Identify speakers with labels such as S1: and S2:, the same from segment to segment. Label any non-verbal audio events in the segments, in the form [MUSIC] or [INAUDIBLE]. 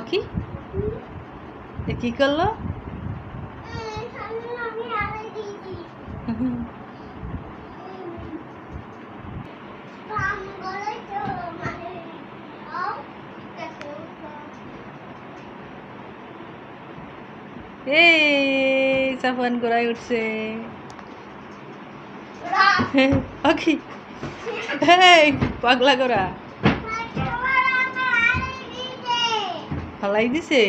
S1: কি এ কি করল? এই সাফান গোড়ায় উঠছে। কি [LAUGHS] পাগলা গোড়া ফালাই দিছে?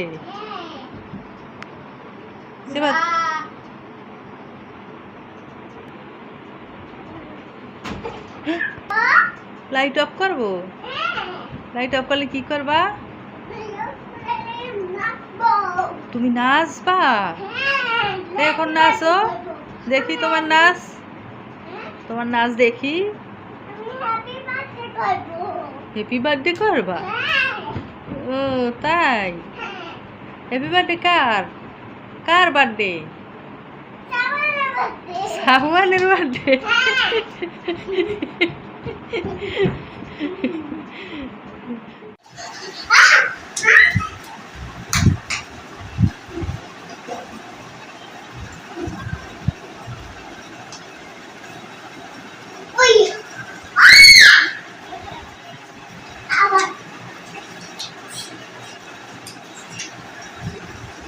S1: লাইট অফ করব? লাইট অফ করলে কি করবা? তুমি নাচবা? এখন নাচো। দেখি তোমার নাচ। তোমার নাচ দেখি। হ্যাপি বার্থডে করবা? ও তাই? হ্যাপি বার্থডে কার? কার বার্থডে সাহওয়ানের বার্থডে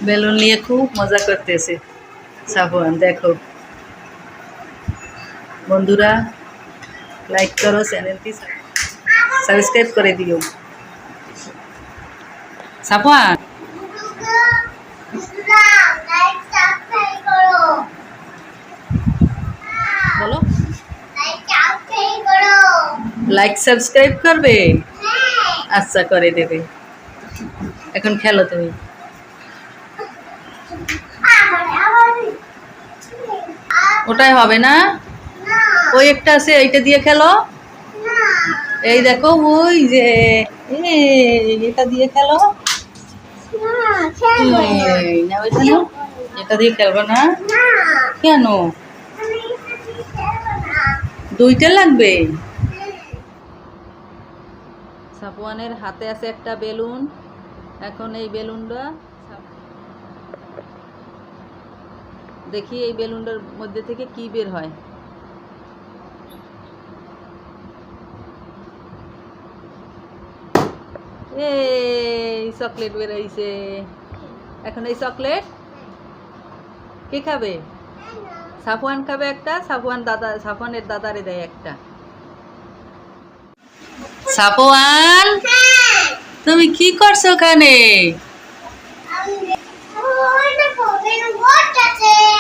S1: বেলুন নিয়ে খুব মজা করতেছে। সাফওয়ান, দেখো। বন্ধুরা লাইক করো, চ্যানেলটি সাবস্ক্রাইব করে দিও। সাফওয়ান। বলো। লাইক সাবস্ক্রাইব করবে? আচ্ছা করে দেবে। এখন খেলো তুমি। ওটাই হবে না? ওই একটা আছে, এইটা দিয়ে খেলো। এই দেখো, ওই যে এটা দিয়ে খেলো? এটা দিয়ে খেলব না? কেন? দুইটা লাগবে? সাপওয়ানের হাতে আছে একটা বেলুন। এখন এই বেলুনটা দেখি এই বেলুনটার মধ্যে থেকে কি বের হয়। এই চকলেট বেরোইছে এখন এই চকলেট? কে খাবে? সাফওয়ান খাবে একটা, সাফওয়ান দাদা, সাফওয়ানের দাদারে দেয় একটা। সাফওয়ান, তুমি কি করছ ওখানে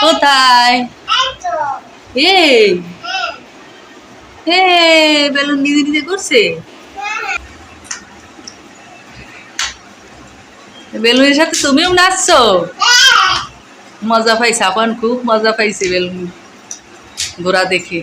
S1: কোথায়? এই। বেলুন নিজে নিজে করছে? বেলুনের সাথে তুমিও নাচছো? মজা পাইছে, আপন খুব মজা পাইছে বেলুন ঘোরা দেখে।